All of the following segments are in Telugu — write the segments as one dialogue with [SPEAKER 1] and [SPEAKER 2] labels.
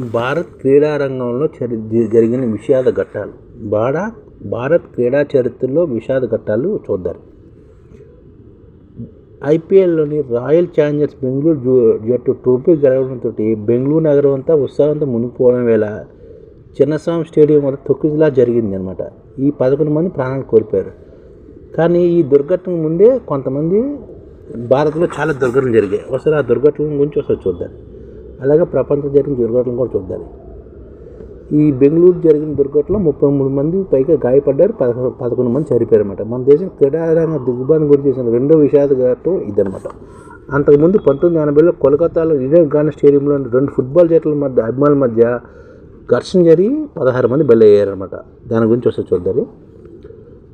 [SPEAKER 1] భారత్ క్రీడా రంగంలో చరి జరిగిన విషాద ఘట్టాలు. బాడా భారత్ క్రీడా చరిత్రలో విషాద ఘట్టాలు చూద్దాం. ఐపీఎల్లోని రాయల్ ఛాలెంజర్స్ బెంగళూరు జూ జట్టు ట్రోఫీ గెలవడంతో బెంగళూరు నగరం అంతా ఉత్సాహంతో మునిగిపోవడం వేళ చిన్నస్వామి స్టేడియం వద్ద తొక్కిసలా జరిగింది అనమాట ఈ పదకొండు మంది ప్రాణాలు కోల్పోయారు. కానీ ఈ దుర్ఘటన ముందే కొంతమంది భారత్లో చాలా దుర్ఘటనలు జరిగాయి. ఒకసారి ఆ దుర్ఘటనల గురించి ఒకసారి చూద్దాం. అలాగే ప్రపంచం జరిగిన దుర్ఘటనలు కూడా చూద్దాం. ఈ బెంగళూరు జరిగిన దుర్ఘటనలో ముప్పై మూడు మంది పైగా గాయపడ్డారు పదకొండు పదకొండు మంది చనిపోయారన్నమాట. మన దేశం క్రీడారంగ దిగ్బంధం గురించి చేసిన రెండో విషాద ఘట్టం ఇదనమాట అంతకుముందు పంతొమ్మిది ఎనభైలో కోల్కతాలో ఇండియన్ గార్డెన్ స్టేడియంలో రెండు ఫుట్బాల్ జట్ల మధ్య అభిమానుల మధ్య ఘర్షణ జరిగి పదహారు మంది బలయ్యారనమాట దాని గురించి వస్తే చూద్దాం.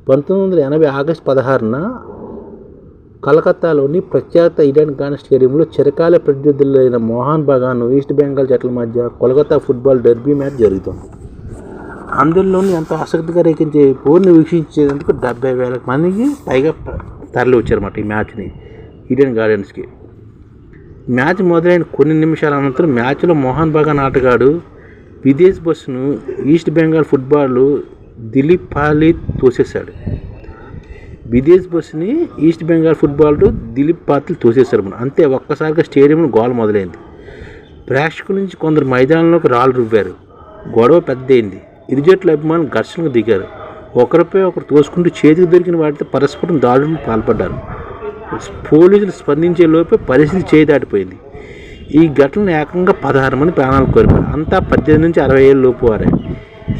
[SPEAKER 1] పంతొమ్మిది వందల ఎనభై ఆగస్టు పదహారున కలకత్తాలోని ప్రఖ్యాత ఈడెన్ గార్డెన్ స్టేడియంలో చిరకాల ప్రత్యర్థులైన మోహన్ బగాన్ ఈస్ట్ బెంగాల్ జట్ల మధ్య కోల్కతా ఫుట్బాల్ డెర్బీ మ్యాచ్ జరుగుతుంది. అందులోని ఎంతో ఆసక్తిగా రేకించే పోరుని వీక్షించేందుకు డెబ్బై వేల మందికి పైగా తరలి వచ్చారన్నమాట ఈ మ్యాచ్ని ఈడెన్ గార్డెన్స్కి. మ్యాచ్ మొదలైన కొన్ని నిమిషాల అనంతరం మ్యాచ్లో మోహన్ బగాన్ ఆటగాడు విదేశ్ బస్సును ఈస్ట్ బెంగాల్ ఫుట్బాల్ దిలీప్ పాలి తోసేశాడు. విదేశ్ బస్సుని ఈస్ట్ బెంగాల్ ఫుట్బాల్ దిలీప్ పాత్రలు తోసేశారు మనం అంతే ఒక్కసారిగా స్టేడియంలో గోల మొదలైంది. ప్రేక్షకుల నుంచి కొందరు మైదానంలోకి రాళ్ళు రువ్వారు. గొడవ పెద్దయింది. ఇరు జట్ల అభిమానులు ఘర్షణకు దిగారు. ఒకరిపై ఒకరు తోసుకుంటూ చేతికి దొరికిన వాటితో పరస్పరం దాడులకు పాల్పడ్డారు. పోలీసులు స్పందించే లోపే పరిస్థితి చేయి దాటిపోయింది ఈ ఘటనలో ఏకంగా పదహారు మంది ప్రాణాలు కోల్పోయారు. అంతా పద్దెనిమిది నుంచి అరవై ఏళ్ళ లోపు వారే.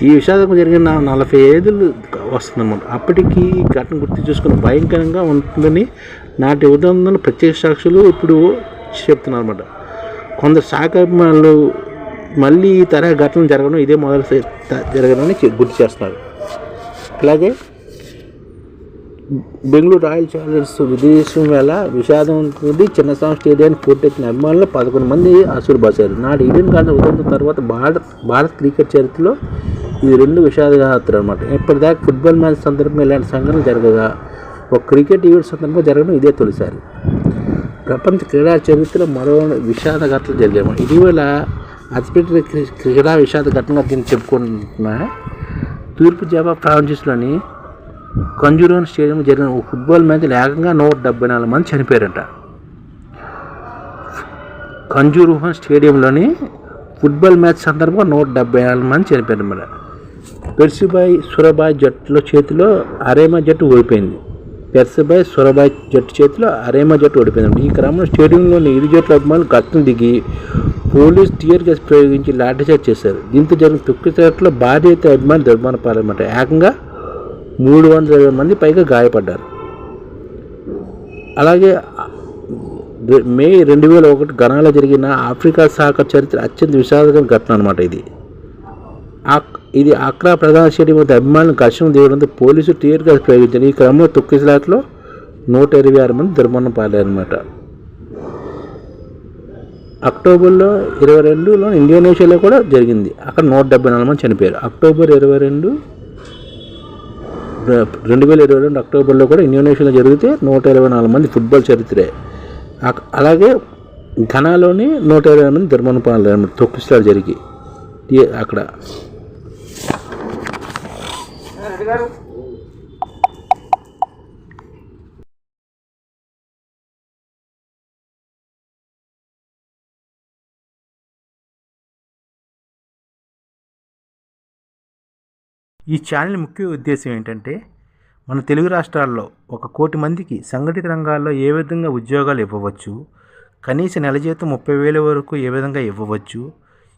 [SPEAKER 1] ఈ విషాదం జరిగిన నలభై ఐదు వస్తుందన్నమాట. అప్పటికి ఈ ఘటన గుర్తు చూసుకుని భయంకరంగా ఉంటుందని నాటి ఉదంలో ప్రత్యక్ష సాక్షులు ఇప్పుడు చెప్తున్నారు అనమాట కొందరు శాఖ అభిమానులు మళ్ళీ ఈ తరహా ఘటనలు జరగడం ఇదే మొదలు జరగడం గుర్తు చేస్తున్నారు. అలాగే బెంగళూరు రాయల్ ఛాలెంజర్స్ విదేశం వేళ విషాదం నుండి చిన్నస్వామి స్టేడియాన్ని పోటెక్కిన అభిమానులు పదకొండు మంది ఆశీర్వదించారు నాడు ఇండియన్ గార్డెన్ తర్వాత భారత్ భారత్ క్రికెట్ చరిత్రలో ఇది రెండు విషాదగాత్రలు అనమాట ఇప్పటిదాకా ఫుట్బాల్ మ్యాచ్ సందర్భంగా ఇలాంటి సంఘటనలు జరగగా ఒక క్రికెట్ ఈవెంట్ సందర్భంగా జరగడం ఇదే తొలిసారి. ప్రపంచ క్రీడా చరిత్రలో మరో విషాద ఘటనలు జరిగాయి ఇటీవల అతిపెద్ద క్రీడా విషాద ఘటనగా దీన్ని చెప్పుకుంటున్నా. తూర్పు జాబా ప్రావిన్సెస్లోని కంజూరోన్ స్టేడియంలో జరిగిన ఫుట్బాల్ మ్యాచ్ ఏకంగా నూట డెబ్బై నాలుగు మంది చనిపోయారంట. కంజూరోహన్ స్టేడియంలోని ఫుట్బాల్ మ్యాచ్ సందర్భంగా నూట డెబ్బై నాలుగు మంది చనిపోయారు మరి పెర్సిబాయ్ సురబాయ్ జట్టుల చేతిలో అరేమా జట్టు ఓడిపోయింది. పెర్సిబాయ్ సురబాయ్ జట్టు చేతిలో అరేమా జట్టు ఓడిపోయింది. ఈ క్రమంలో స్టేడియంలోని ఇరు జట్ల అభిమానులు గట్టును దిగి పోలీస్ టీయర్ గ్యాస్ ప్రయోగించి లాఠీచార్జ్ చేశారు. దీంతో జరిగిన తొక్కిచాట్లో భారీ అయితే అభిమానులు దుర్మాన పాలన్నమాట ఏకంగా మూడు వందల ఇరవై మంది పైగా గాయపడ్డారు. అలాగే మే రెండు వేల ఒకటి ఘనాలో జరిగిన ఆఫ్రికా సహకార చరిత్ర అత్యంత విషాదకర ఘటన అనమాట ఇది. ఆ ఇది అక్రా ప్రధాన స్టేడియం వద్ద అభిమానులు ఘర్షణ దిగడంతో పోలీసులు టీయర్ గ్యాస్ ప్రయోగించారు. ఈ క్రమంలో తొక్కిసలాట్లో నూట ఇరవై ఆరు మంది దుర్మరణం పాలనమాట అక్టోబర్లో ఇరవై రెండులో ఇండోనేషియాలో కూడా జరిగింది. అక్కడ నూట డెబ్బై నాలుగు మంది చనిపోయారు. అక్టోబర్ ఇరవై రెండు రెండు వేల ఇరవై రెండు అక్టోబర్లో కూడా ఇండోనేషియాలో జరిగితే నూట ఇరవై నాలుగు మంది ఫుట్బాల్ చరిత్రే. అలాగే ఘనాలోని నూట ఇరవై మంది దుర్మరణం పాలన తొక్కిసలాలు జరిగి అక్కడ. గారు.
[SPEAKER 2] ఈ ఛానల్ ముఖ్య ఉద్దేశం ఏంటంటే మన తెలుగు రాష్ట్రాల్లో ఒక కోటి మందికి సంఘటిత రంగాల్లో ఏ విధంగా ఉద్యోగాలు ఇవ్వవచ్చు కనీస నెల జీతం ముప్పై వేల వరకు ఏ విధంగా ఇవ్వవచ్చు